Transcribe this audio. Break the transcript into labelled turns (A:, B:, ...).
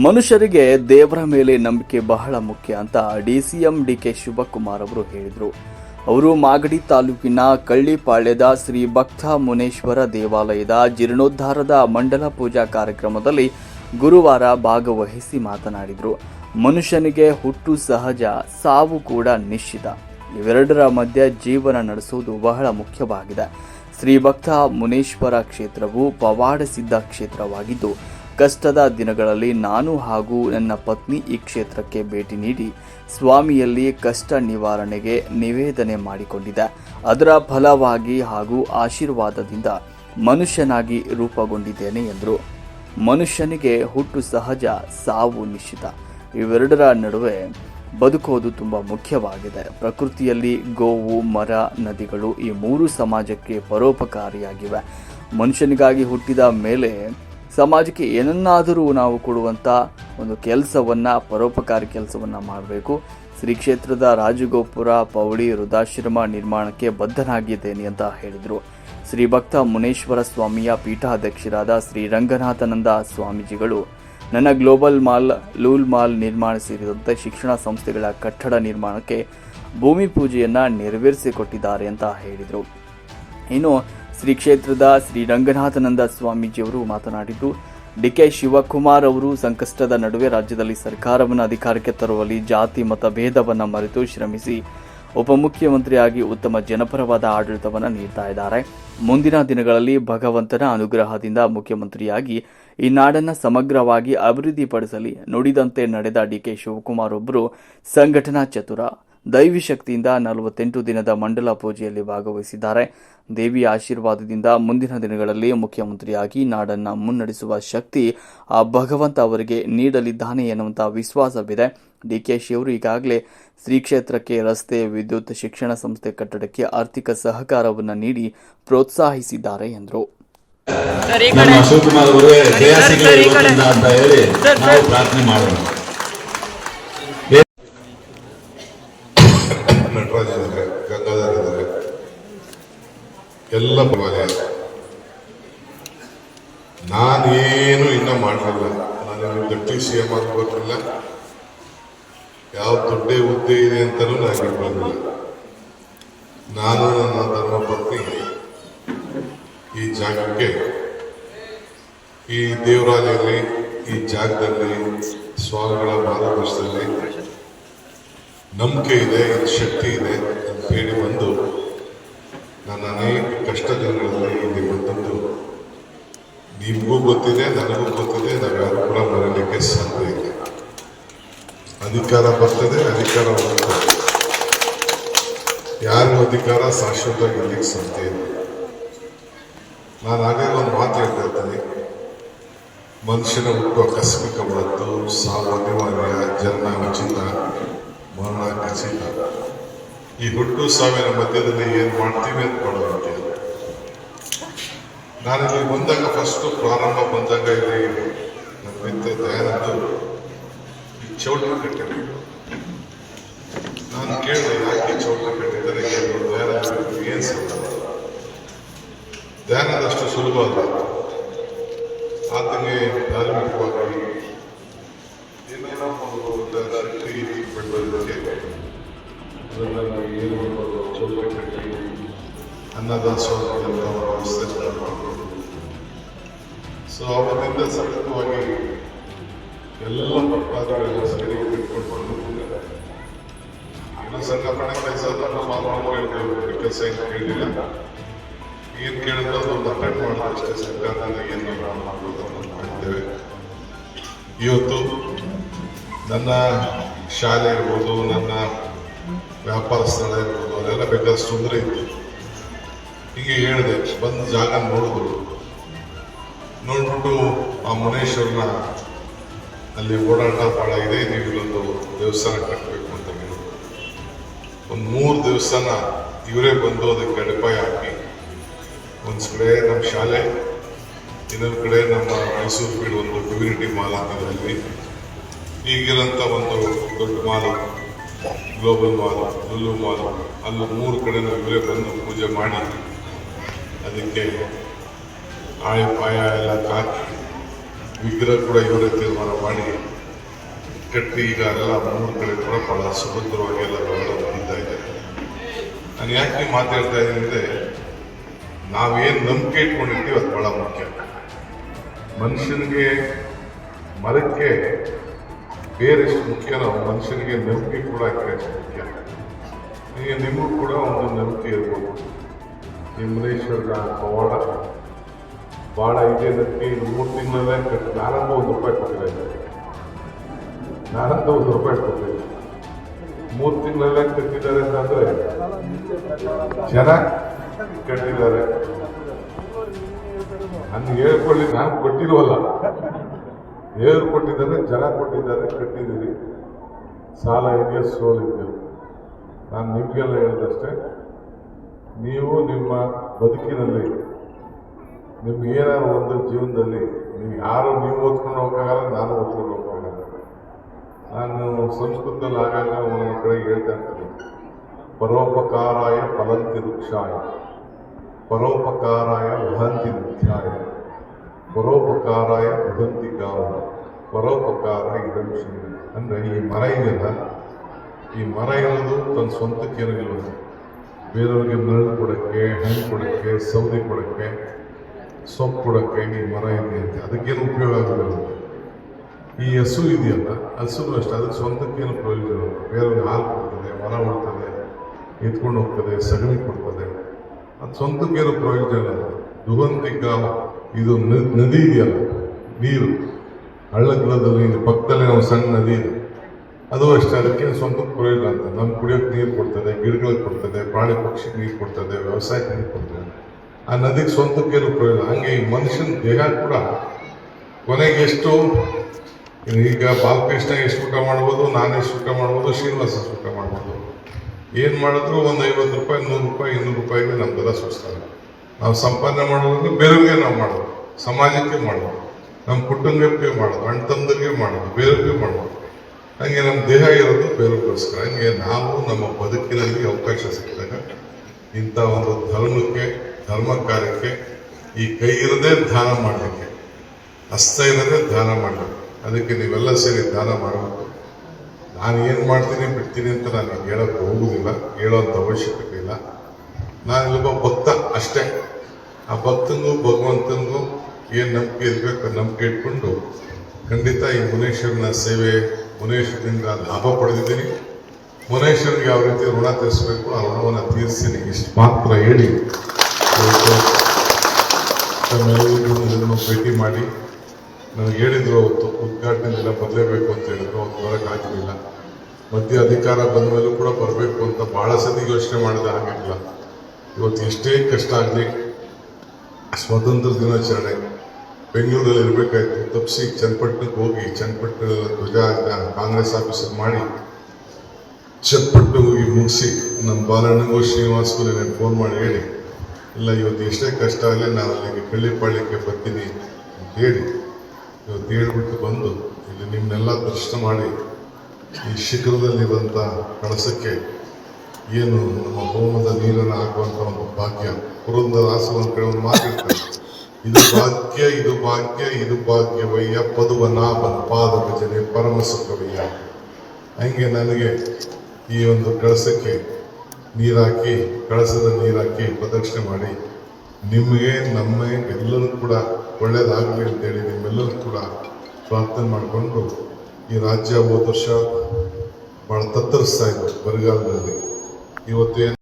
A: ಮನುಷ್ಯರಿಗೆ ದೇವರ ಮೇಲೆ ನಂಬಿಕೆ ಬಹಳ ಮುಖ್ಯ ಅಂತ D C M D K Shivakumar ಅವರು ಹೇಳಿದರು. ಅವರು ಮಾಗಡಿ ತಾಲೂಕಿನ ಕಳ್ಳಿಪಾಳ್ಯದ ಶ್ರೀ ಭಕ್ತ ಮುನೇಶ್ವರ ದೇವಾಲಯದ ಜೀರ್ಣೋದ್ಧಾರದ ಮಂಡಲ ಪೂಜಾ ಕಾರ್ಯಕ್ರಮದಲ್ಲಿ ಗುರುವಾರ ಭಾಗವಹಿಸಿ ಮಾತನಾಡಿದರು. ಮನುಷ್ಯನಿಗೆ ಹುಟ್ಟು ಸಹಜ, ಸಾವು ಕೂಡ ನಿಶ್ಚಿತ. ಇವೆರಡರ ಮಧ್ಯೆ ಜೀವನ ನಡೆಸುವುದು ಬಹಳ ಮುಖ್ಯವಾಗಿದೆ. ಶ್ರೀ ಭಕ್ತ ಮುನೇಶ್ವರ ಕ್ಷೇತ್ರವು ಪವಾಡ ಸಿದ್ಧ ಕ್ಷೇತ್ರವಾಗಿದ್ದು ಕಷ್ಟದ ದಿನಗಳಲ್ಲಿ ನಾನು ಹಾಗೂ ನನ್ನ ಪತ್ನಿ ಈ ಕ್ಷೇತ್ರಕ್ಕೆ ಭೇಟಿ ನೀಡಿ ಸ್ವಾಮಿಯಲ್ಲಿ ಕಷ್ಟ ನಿವಾರಣೆಗೆ ನಿವೇದನೆ ಮಾಡಿಕೊಂಡಿದೆ ಅದರ ಫಲವಾಗಿ ಹಾಗೂ ಆಶೀರ್ವಾದದಿಂದ ಮನುಷ್ಯನಾಗಿ ರೂಪುಗೊಂಡಿದ್ದೇನೆ ಎಂದರು. ಮನುಷ್ಯನಿಗೆ ಹುಟ್ಟು ಸಹಜ, ಸಾವು ನಿಶ್ಚಿತ. ಇವೆರಡರ ನಡುವೆ ಬದುಕೋದು ತುಂಬ ಮುಖ್ಯವಾಗಿದೆ. ಪ್ರಕೃತಿಯಲ್ಲಿ ಗೋವು, ಮರ, ನದಿಗಳು ಈ ಮೂರು ಸಮಾಜಕ್ಕೆ ಪರೋಪಕಾರಿಯಾಗಿವೆ. ಮನುಷ್ಯನಿಗಾಗಿ ಹುಟ್ಟಿದ ಮೇಲೆ ಸಮಾಜಕ್ಕೆ ಏನನ್ನಾದರೂ ನಾವು ಕೊಡುವಂಥ ಒಂದು ಕೆಲಸವನ್ನು, ಪರೋಪಕಾರಿ ಕೆಲಸವನ್ನು ಮಾಡಬೇಕು. ಶ್ರೀ ಕ್ಷೇತ್ರದ ರಾಜಗೋಪುರ ಪೌಳಿ ವೃದ್ಧಾಶ್ರಮ ನಿರ್ಮಾಣಕ್ಕೆ ಬದ್ಧನಾಗಿದ್ದೇನೆ ಅಂತ ಹೇಳಿದರು. ಶ್ರೀ ಭಕ್ತ ಮುನೇಶ್ವರ ಸ್ವಾಮಿಯ ಪೀಠಾಧ್ಯಕ್ಷರಾದ ಶ್ರೀ ರಂಗನಾಥನಂದ ಸ್ವಾಮೀಜಿಗಳು ನನ್ನ ಗ್ಲೋಬಲ್ ಮಾಲ್, ಲೂಲ್ ಮಾಲ್ ನಿರ್ಮಾಣ ಸೇರಿದಂತೆ ಶಿಕ್ಷಣ ಸಂಸ್ಥೆಗಳ ಕಟ್ಟಡ ನಿರ್ಮಾಣಕ್ಕೆ ಭೂಮಿ ಪೂಜೆಯನ್ನು ನೆರವೇರಿಸಿಕೊಟ್ಟಿದ್ದಾರೆ ಅಂತ ಹೇಳಿದರು. ಇನ್ನು ಶ್ರೀ ಕ್ಷೇತ್ರದ ಶ್ರೀ ರಂಗನಾಥನಂದ ಸ್ವಾಮೀಜಿಯವರು ಮಾತನಾಡಿದ್ದು, ಡಿಕೆ ಶಿವಕುಮಾರ್ ಅವರು ಸಂಕಷ್ಟದ ನಡುವೆ ರಾಜ್ಯದಲ್ಲಿ ಸರ್ಕಾರವನ್ನು ಅಧಿಕಾರಕ್ಕೆ ತರುವಲ್ಲಿ ಜಾತಿ, ಮತ ಭೇದವನ್ನು ಮರೆತು ಶ್ರಮಿಸಿ ಉಪಮುಖ್ಯಮಂತ್ರಿಯಾಗಿ ಉತ್ತಮ ಜನಪರವಾದ ಆಡಳಿತವನ್ನು ನೀಡ್ತಾ ಇದ್ದಾರೆ. ಮುಂದಿನ ದಿನಗಳಲ್ಲಿ ಭಗವಂತನ ಅನುಗ್ರಹದಿಂದ ಮುಖ್ಯಮಂತ್ರಿಯಾಗಿ ಈ ನಾಡನ್ನು ಸಮಗ್ರವಾಗಿ ಅಭಿವೃದ್ಧಿಪಡಿಸಲಿ ನುಡಿದಂತೆ ನಡೆದ ಡಿ ಕೆ ಶಿವಕುಮಾರ್ ಒಬ್ಬರು ಸಂಘಟನಾ ಚತುರ. ದೈವಿ ಶಕ್ತಿಯಿಂದ ನಲವತ್ತೆಂಟು ದಿನದ ಮಂಡಲ ಪೂಜೆಯಲ್ಲಿ ಭಾಗವಹಿಸಿದ್ದಾರೆ. ದೇವಿಯ ಆಶೀರ್ವಾದದಿಂದ ಮುಂದಿನ ದಿನಗಳಲ್ಲಿ ಮುಖ್ಯಮಂತ್ರಿಯಾಗಿ ನಾಡನ್ನ ಮುನ್ನಡೆಸುವ ಶಕ್ತಿ ಆ ಭಗವಂತ ಅವರಿಗೆ ನೀಡಲಿದ್ದಾನೆ ಎನ್ನುವಂತಹ ವಿಶ್ವಾಸವಿದೆ. ಡಿಕೆಶಿ ಅವರು ಈಗಾಗಲೇ ಶ್ರೀ ಕ್ಷೇತ್ರಕ್ಕೆ ರಸ್ತೆ ವಿದ್ಯುತ್ ಶಿಕ್ಷಣ ಸಂಸ್ಥೆ ಕಟ್ಟಡಕ್ಕೆ ಆರ್ಥಿಕ ಸಹಕಾರವನ್ನು ನೀಡಿ ಪ್ರೋತ್ಸಾಹಿಸಿದ್ದಾರೆ ಎಂದರು
B: ಈ
C: ನಮ್ಮ
B: ಕಡೆ
C: ಶಿವಕುಮಾರ್ ಅವರೇ ಜಯ
B: ಸರ್,
C: ಸಿಗಲಿ
B: ಸರ್, ಈ ಕಡೆ.
C: ಇವತ್ತಿಂದ ಅಂತ ಹೇಳಿ
B: ಸರ್,
C: ನಾವು
B: ಸರ್.
C: ಪ್ರಾರ್ಥನೆ ಮಾಡೋಣ
D: ನಟರಾಜ್ ಇದ್ದಾರೆ ಗಂಗಾಧರ್ ಇದ್ದಾರೆ ಎಲ್ಲ ಪರವಾಗಿ ನಾನೇನು ಇನ್ನ ಮಾಡಿರಲ್ಲ ನಾನು ಡೆಪ್ಟಿ ಸಿ ಎಂ ಆಗಬೇಕಿಲ್ಲ ಯಾವ ದೊಡ್ಡ ಹುದ್ದೆ ಇದೆ ಅಂತಲೂ ನನಗೆ ಬಂದಿಲ್ಲ. ನಾನು ನನ್ನ ಧರ್ಮ ಪತ್ನಿ ಈ ಜಾಗಕ್ಕೆ, ಈ ದೇವರಾಜಲ್ಲಿ ಈ ಜಾಗದಲ್ಲಿ, ಸ್ವಾಮಿಗಳ ಮಾರ್ಗದರ್ಶನದಲ್ಲಿ ನಂಬಿಕೆ ಇದೆ ಶಕ್ತಿ ಇದೆ ಅಂತ ಹೇಳಿ ಬಂದು ನನ್ನ ಅನೇಕ ಕಷ್ಟ ದಿನಗಳಲ್ಲಿ ಇಲ್ಲಿ ಬಂದದ್ದು ನಿಮಗೂ ಗೊತ್ತಿದೆ, ನನಗೂ ಗೊತ್ತಿದೆ, ನಾವ್ಯಾರು ಕೂಡ ಬರಲಿಕ್ಕೆ ಸಾಧ್ಯ ಇಲ್ಲ. ಅಧಿಕಾರ ಬರ್ತದೆ, ಅಧಿಕಾರ ಹೋಗ್ತದೆ ಯಾರಿಗೂ ಅಧಿಕಾರ ಶಾಶ್ವತವಾಗಿ ಗೆಲ್ಲಿಕ್ಕೆ ಸಾಧ್ಯ ಇಲ್ಲ. ನಾನು ಆಗಲೇ ಒಂದು ಮಾತು ಹೇಳ್ತಾ ಇರ್ತೀನಿ ಮನುಷ್ಯನ ಹುಟ್ಟು ಆಕಸ್ಮಿಕವಾದ್ದು ಸಾವು ಅನಿವಾರ್ಯ ಜನ್ಮ, ಉಚಿತ, ಮರಣ, ಖಚಿತ. ಈ ಹುಟ್ಟು ಸಾವಿನ ಮಧ್ಯದಲ್ಲಿ ಏನು ಮಾಡ್ತೀವಿ ಅಂತ ಮಾಡೋದಕ್ಕೆ ನಾನು ಇಲ್ಲಿ ಬಂದಾಗ ಫಸ್ಟ್ ಪ್ರಾರಂಭ ಬಂದಾಗ ಇಲ್ಲಿ ನನ್ನ ಮಿತ್ರ ದಯಾನಂದು ಈ ಚೌಟ್ರಿ ಕಟ್ಟಿದ್ರು. ನಾನು ಕೇಳಿದೆ, ಯಾಕೆ ಚೌಟ್ರಿ ಕಟ್ಟಿದ್ದಾರೆ? ಏನು ದಯಾನಂದ ಏನ್ ಸಿಗ್ತದೆ ದಯಾನಂದ ಅಷ್ಟು ಸುಲಭ ಅಲ್ಲ. ಆತನಿಗೆ ಧಾರ್ಮಿಕವಾಗಿ ಏನೇನೋ ಒಂದು ಶಕ್ತಿ ಬೆಳೆಯೋದಕ್ಕೆ ಅದನ್ನು ಏನು ಮಾಡ್ಬೋದು? ಚೌಕ ಕಟ್ಟಿ ಅನ್ನದಾಸೋಹಗಳೆಲ್ಲ ಅವರ ವ್ಯವಸ್ಥೆ ಮಾಡ್ಬೋದು ಸೊ ಅವರಿಂದ ಸತತವಾಗಿ ಎಲ್ಲ ಭಕ್ತಾದಿಗಳೆಲ್ಲ ಸರಿ ಇಟ್ಕೊಂಡು ಇನ್ನು ಸಂಘಟನೆ ಕೆಲಸ ನಮ್ಮ ಕೆಲಸ ಏನು ಕೇಳಿಲ್ಲ ಏನು ಕೇಳಿದ್ರೆ ಅದೊಂದು ಅಟೆಂಡ್ ಮಾಡೋದು ಅಷ್ಟೇ ಸರ್ಕಾರದಿಂದ ಏನು ಮಾಡ್ಬೋದು ಅಂತ ಮಾಡಿದ್ದೇವೆ ಇವತ್ತು ನನ್ನ ಶಾಲೆ ಇರ್ಬೋದು, ನನ್ನ ವ್ಯಾಪಾರ ಸ್ಥಳ ಇರ್ಬೋದು, ಅದೆಲ್ಲ ಬೇಕಾದಷ್ಟು ತೊಂದರೆ ಇತ್ತು. ಹೀಗೆ ಹೇಳಿದೆ, ಬಂದು ಜಾಗ ನೋಡಿದ್ರು ನೋಡ್ಬಿಟ್ಟು ಆ ಮುನೇಶ್ವರನ ಅಲ್ಲಿ ಓಡಾಟ ಭಾಳ ಇದೆ, ನೀವು ಇಲ್ಲೊಂದು ದೇವಸ್ಥಾನ ಕಟ್ಟಬೇಕು ಅಂತ ಹೇಳಿದ್ರು. ಒಂದು ಮೂರು ದೇವಸ್ಥಾನ ಇವರೇ ಬಂದು ಅದಕ್ಕೆ ಅಡಿಪಾಯ ಹಾಕಿ, ಒಂದು ಕಡೆ ನಮ್ಮ ಶಾಲೆ, ಇನ್ನೊಂದು ಕಡೆ ನಮ್ಮ ಮೈಸೂರು ಬೀಡು ಒಂದು ಕಮ್ಯುನಿಟಿ ಮಾಲ್ ಹಾಕಿದ್ರಲ್ಲಿ ಈಗಿರೋಂಥ ಒಂದು ದೊಡ್ಡ mall global mall Lulu mall ಅಲ್ಲಿ ಮೂರು ಕಡೆ ನಾವು ಇವರೇ ಬಂದು ಪೂಜೆ ಮಾಡಿ ಅದಕ್ಕೆ ಆಯ ಪಾಯ ಎಲ್ಲ ಹಾಕಿ ವಿಗ್ರಹ ಕೂಡ ಇವರೇ ತೀರ್ಮಾನ ಮಾಡಿ, ಕಟ್ಟಿ ಈಗ ಎಲ್ಲ ಮೂರು ಕಡೆ ಕೂಡ ಬಹಳ ಸುಭದ್ರವಾಗಿ ಎಲ್ಲ ನಡೀತಾ ಇದೆ. ನಾನು ಯಾಕೆ ಮಾತಾಡ್ತಾ ಇದ್ದೀನಿ ಅಂದರೆ, ನಾವೇನು ನಂಬಿಕೆ ಇಟ್ಕೊಂಡಿರ್ತೀವಿ ಅದು ಬಹಳ ಮುಖ್ಯ. ಮನುಷ್ಯನಿಗೆ ಮರಕ್ಕೆ ಬೇರೆಷ್ಟು ಮುಖ್ಯನೋ ಮನುಷ್ಯನಿಗೆ ನಂಬಿಕೆ ಕೂಡ ಅಷ್ಟು ಮುಖ್ಯ. ಈಗ ನಿಮಗೂ ಕೂಡ ಒಂದು ನಂಬಿಕೆ ಇರ್ಬೋದು. ನಿಮ್ಮನೇಶ್ವರ ಪವಾಡ ಭಾಳ ಇದೆ ಅದಕ್ಕೆ ಇದು ಮೂರು ತಿಂಗಳಲ್ಲೇ ಕಟ್ಟಿ ನಾನಂದು ಒಂದು ರೂಪಾಯಿ ಕೊಟ್ಟಿದ್ದಾರೆ ಇದಕ್ಕೆ. ಒಂದು ರೂಪಾಯಿ ಕೊಟ್ಟಿಲ್ಲ. ಮೂರು ತಿಂಗಳಲ್ಲೇ ಕಟ್ಟಿದ್ದಾರೆ ಅಂತಂದರೆ ಜನ ಕಟ್ಟಿದ್ದಾರೆ. ನನಗೆ ಹೇಳ್ಕೊಳ್ಳಿ, ನಾನು ಕೊಟ್ಟಿರುವಲ್ಲ. ದೇವರು ಕೊಟ್ಟಿದ್ದಾರೆ, ಜನ ಕೊಟ್ಟಿದ್ದಾರೆ, ಕಟ್ಟಿದ್ದೀರಿ. ಸಾಲ ಇದೆಯಾ ಸೋಲಿದೆಯೋ ನಾನು ನಿಮಗೆಲ್ಲ ಹೇಳಿದಷ್ಟೇ. ನೀವು ನಿಮ್ಮ ಬದುಕಿನಲ್ಲಿ ನಿಮ್ಗೆ ಏನಾದ್ರು ಒಂದು ಜೀವನದಲ್ಲಿ ನೀವು ಯಾರು ನೀವು ಓದ್ಕೊಂಡು ಹೋಗೋಕ್ಕಾಗಲ್ಲ ನಾನು ಓದ್ಕೊಂಡು ಹೋಗೋಕ್ಕಾಗಲ್ಲ ನಾನು ಸಂಸ್ಕೃತದಲ್ಲಿ ಆಗಾಗ ಒಂದೊಂದು ಕಡೆ ಹೇಳ್ತಾ ಇರ್ತೀನಿ. ಪರೋಪಕಾರಾಯ ಫಲಂತಿ ವೃಕ್ಷಾಯ. ಪರೋಪಕಾರಾಯ ವಹಂತಿ ವೃಕ್ಷಾಯ. ಪರೋಪಕಾರಾಯ ವದಂತಿ ಕಾಲ ಪರೋಪಕಾರ ಇದಂಶ ಅಂದರೆ ಈ ಮರ ಇದೆಯಲ್ಲ, ಈ ಮರ ಇರೋದು ತನ್ನ ಸ್ವಂತಕ್ಕೆ ಇರೋದಿಲ್ಲ. ಬೇರೆಯವ್ರಿಗೆ ಮರಳು ಕೊಡೋಕ್ಕೆ, ಹಣ್ಣು ಕೊಡೋಕ್ಕೆ, ಸೌದೆ ಕೊಡೋಕ್ಕೆ, ಸೊಪ್ಪು ಕೊಡೋಕ್ಕೆ ಈ ಮರ ಇದೆ ಅಂತ. ಅದಕ್ಕೇನು ಉಪಯೋಗ ಆಗೋದಿಲ್ಲ ಈ ಹಸು ಇದೆಯಲ್ಲ ಹಸು ಅಷ್ಟೇ, ಅದಕ್ಕೆ ಸ್ವಂತಕ್ಕೇನು ಪ್ರಯೋಜನ ಬೇರೆಯವ್ರಿಗೆ ಹಾಲು ಕೊಡ್ತದೆ ಮರ ಹೊಡ್ತದೆ ಎತ್ಕೊಂಡು ಹೋಗ್ತದೆ, ಸಗಣಿ ಕೊಡ್ತದೆ. ಅದು ಸ್ವಂತಕ್ಕೇನು ಪ್ರಯೋಜನ ದುಗಂತಿಕ ಇದು ನದಿ ಇದೆಯಲ್ಲ, ನೀರು. ಹಳ್ಳಗ್ಲದಲ್ಲಿ ಪಕ್ಕದಲ್ಲೇ ನಾವು ಸಣ್ಣ ನದಿ ಇದೆ. ಅದು ಅಷ್ಟೇ, ಅದಕ್ಕೆ ಸ್ವಂತಕ್ಕೆ ಪ್ರಯೋಜನ ಅಂತ. ನಮ್ಗೆ ಕುಡಿಯೋಕೆ ನೀರು ಕೊಡ್ತದೆ, ಗಿಡಗಳಿಗೆ ಕೊಡ್ತದೆ, ಪ್ರಾಣಿ ಪಕ್ಷಿಗೆ ನೀರು ಕೊಡ್ತದೆ, ವ್ಯವಸಾಯಕ್ಕೆ ನೀರು ಕೊಡ್ತದೆ. ಆ ನದಿಗೆ ಸ್ವಂತಕ್ಕೇನು ಪ್ರಯೋಜನ ಹಂಗೆ ಈ ಮನುಷ್ಯನ ದೇಹ ಕೂಡ ಕೊನೆಗೆ ಎಷ್ಟು, ಈಗ ಬಾಲಕೃಷ್ಣ ಎಷ್ಟು ಊಟ ಮಾಡ್ಬೋದು, ನಾನು ಎಷ್ಟು ಊಟ ಮಾಡ್ಬೋದು, ಶ್ರೀನಿವಾಸ ಊಟ ಮಾಡ್ಬೋದು. ಏನು ಮಾಡಿದ್ರು ಒಂದು ಐವತ್ತು ರೂಪಾಯಿ, ನೂರು ರೂಪಾಯಿ, ಇನ್ನೂರು ರೂಪಾಯಿಗೆ ನಮ್ದೆಲ್ಲ ಸುಸ್ತಾರೆ ನಾವು ಸಂಪಾದನೆ ಮಾಡೋದು ಬೇರೆಯವ್ರಿಗೆ ನಾವು ಮಾಡೋದು. ಸಮಾಜಕ್ಕೆ ಮಾಡೋದು. ನಮ್ಮ ಕುಟುಂಬಕ್ಕೆ ಮಾಡೋದು. ಅಣ್ಣ ತಮ್ಮದಿರಿಗೆ ಮಾಡೋದು. ಬೇರೆಯವ್ರಿಗೆ ಮಾಡೋದು ಹಂಗೆ ನಮ್ಮ ದೇಹ ಇರೋದು ಬೇರೊಬ್ಬರಿಸ್ಕರ ಹಂಗೆ ನಾವು ನಮ್ಮ ಬದುಕಿನಲ್ಲಿ ಅವಕಾಶ ಸಿಕ್ಕಿದಾಗ ಇಂಥ ಒಂದು ಧರ್ಮಕ್ಕೆ, ಧರ್ಮ ಕಾರ್ಯಕ್ಕೆ ಈ ಕೈ ಇರದೆ ದಾನ ಮಾಡಲಿಕ್ಕೆ ಹಸ್ತ ಇರದೆ ದಾನ ಮಾಡಬೇಕು ಅದಕ್ಕೆ ನೀವೆಲ್ಲ ಸೇರಿ ದಾನ ಮಾಡಬೇಕು. ನಾನು ಏನು ಮಾಡ್ತೀನಿ ಬಿಡ್ತೀನಿ ಅಂತ ನಾನು ಹೇಳಕ್ಕೆ ಹೋಗುವುದಿಲ್ಲ ಹೇಳೋಂಥ ಅವಶ್ಯಕತೆ ಇಲ್ಲ. ನಾನು ಇಲ್ಲೊಬ್ಬ ಭಕ್ತ ಅಷ್ಟೇ. ಆ ಭಕ್ತನಿಗೂ ಭಗವಂತನಿಗೂ ಏನು ನಂಬಿಕೆ ಇರಬೇಕು, ನಂಬಿಕೆ ಇಟ್ಕೊಂಡು ಖಂಡಿತ ಈ ಮುನೇಶ್ವರನ ಸೇವೆ ಮುನೇಶ್ವರನಿಂದ ಲಾಭ ಪಡೆದಿದ್ದೀನಿ. ಮುನೇಶ್ವರಿಗೆ ಯಾವ ರೀತಿ ಋಣ ತೀರಿಸಬೇಕು ಆ ಋಣವನ್ನು ತೀರಿಸಿ ಇಷ್ಟು ಮಾತ್ರ ಹೇಳಿ. ತಮ್ಮೆಲ್ಲರಿಗೂ ಭೇಟಿ ಮಾಡಿ. ನನಗೆ ಹೇಳಿದ್ರು ಅವತ್ತು, ಉದ್ಘಾಟನೆ ಎಲ್ಲ ಬರಲೇಬೇಕು ಅಂತ ಹೇಳಿದ್ರು ಅವತ್ತು ಬರೋಕ್ಕೆ ಆಗಲಿಲ್ಲ ಮಧ್ಯ ಅಧಿಕಾರ ಬಂದ ಮೇಲೂ ಕೂಡ ಬರಬೇಕು ಅಂತ ಭಾಳ ಸತಿ ಯೋಚನೆ ಮಾಡಿದ ಹಾಗಿಲ್ಲ ಇವತ್ತು ಎಷ್ಟೇ ಕಷ್ಟ ಆಗಲಿ, ಸ್ವಾತಂತ್ರ್ಯ ದಿನಾಚರಣೆ ಬೆಂಗಳೂರಲ್ಲಿ ಇರಬೇಕಾಯ್ತು ತಪ್ಪಿಸಿ ಚನ್ನಪಟ್ಟಣಕ್ಕೆ ಹೋಗಿ ಚನ್ನಪಟ್ಟಣದ ಕಾಂಗ್ರೆಸ್ ಆಫೀಸರ್ ಮಾಡಿ ಚಪ್ಪಟ್ಟು ಹೋಗಿ ಮುಗಿಸಿ ನಮ್ಮ ಬಾಲಣ್ಣಗೂ ಶ್ರೀನಿವಾಸ್ಗೂ ನಾನು ಫೋನ್ ಮಾಡಿ ಹೇಳಿ, ಇಲ್ಲ, ಇವತ್ತು ಎಷ್ಟೇ ಕಷ್ಟ ಆಗಲಿ ನಾನು ಅಲ್ಲಿಗೆ ಕಳ್ಳಿಪಾಳ್ಯಕ್ಕೆ ಬರ್ತೀನಿ ಅಂತ ಹೇಳಿ, ಇವತ್ತು ಹೇಳ್ಬಿಟ್ಟು ಬಂದು ಇಲ್ಲಿ ನಿಮ್ಮನ್ನೆಲ್ಲ ದರ್ಶನ ಮಾಡಿ, ಈ ಶಿಖರದಲ್ಲಿರುವಂಥ ಕಳಸಕ್ಕೆ ಏನು ನಮ್ಮ ಹೋಮದ ನೀರನ್ನು ಹಾಕುವಂಥ ಒಂದು ಭಾಗ್ಯ ಪುರಂದರಾಸ ಒಂದು ಕಡೆ ಒಂದು ಮಾತಿರ್ತಾರೆ ಇದು ಭಾಗ್ಯ ಇದು ಭಾಗ್ಯ, ಇದು ಭಾಗ್ಯವಯ್ಯ ಪದುವನಾಭನ ಪಾದ ಭಜನೆ ಪರಮ ಸುಖವಯ್ಯ ಹಂಗೆ ನನಗೆ ಈ ಒಂದು ಕಳಸಕ್ಕೆ ನೀರಾಕಿ, ಕಳಸದ ನೀರಾಕಿ ಪ್ರದಕ್ಷಿಣೆ ಮಾಡಿ, ನಿಮಗೆ ನಮ್ಮ ಎಲ್ಲರೂ ಕೂಡ ಒಳ್ಳೇದಾಗಲಿ ಅಂತೇಳಿ ನಿಮ್ಮೆಲ್ಲರೂ ಕೂಡ ಪ್ರಾರ್ಥನೆ ಮಾಡಿಕೊಂಡು ಈ ರಾಜ್ಯ ಹೋದ ವರ್ಷ ಭಾಳ ತತ್ತರಿಸ್ತಾ ಇತ್ತು ಬರಗಾಲದಲ್ಲಿ. ಇವತ್ತು